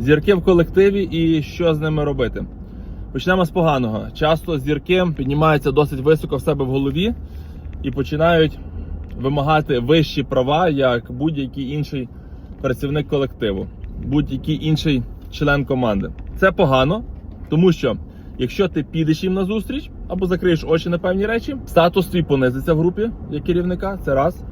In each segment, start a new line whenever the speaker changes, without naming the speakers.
Зірки в колективі і що з ними робити. Почнемо з поганого. Часто зірки піднімаються досить високо в себе в голові і починають вимагати вищі права, як будь-який інший працівник колективу, будь-який інший член команди. Це погано, тому що якщо ти підеш їм на зустріч або закриєш очі на певні речі, статус твій понизиться в групі як керівника. Це раз.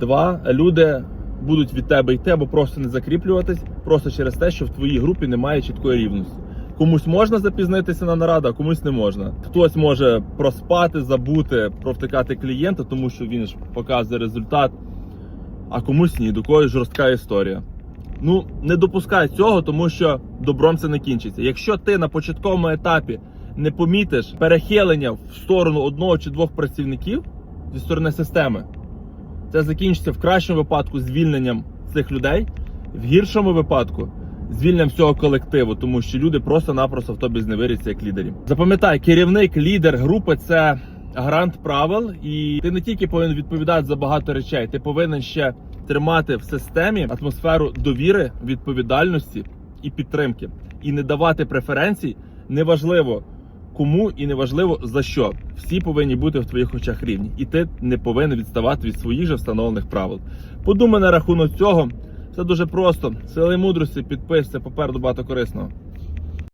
Два люди будуть від тебе йти або просто не закріплюватись, просто через те, що в твоїй групі немає чіткої рівності. Комусь можна запізнитися на нараду, а комусь не можна. Хтось може проспати, забути, провтикати клієнта, тому що він ж показує результат, а комусь ні, до когось жорстка історія. Ну, не допускай цього, тому що добром це не кінчиться. Якщо ти на початковому етапі не помітиш перехилення в сторону одного чи двох працівників зі сторони системи, це закінчиться в кращому випадку звільненням цих людей, в гіршому випадку звільненням всього колективу, тому що люди просто-напросто в тобі зневиряться як лідерів. Запам'ятай, керівник, лідер групи це гарант правил, і ти не тільки повинен відповідати за багато речей, ти повинен ще тримати в системі атмосферу довіри, відповідальності і підтримки, і не давати преференцій, неважливо кому і неважливо за що. Всі повинні бути в твоїх очах рівні, і ти не повинен відставати від своїх же встановлених правил. Подумай на рахунок цього. Все дуже просто. Сили мудрості, підписся попереду багато корисного.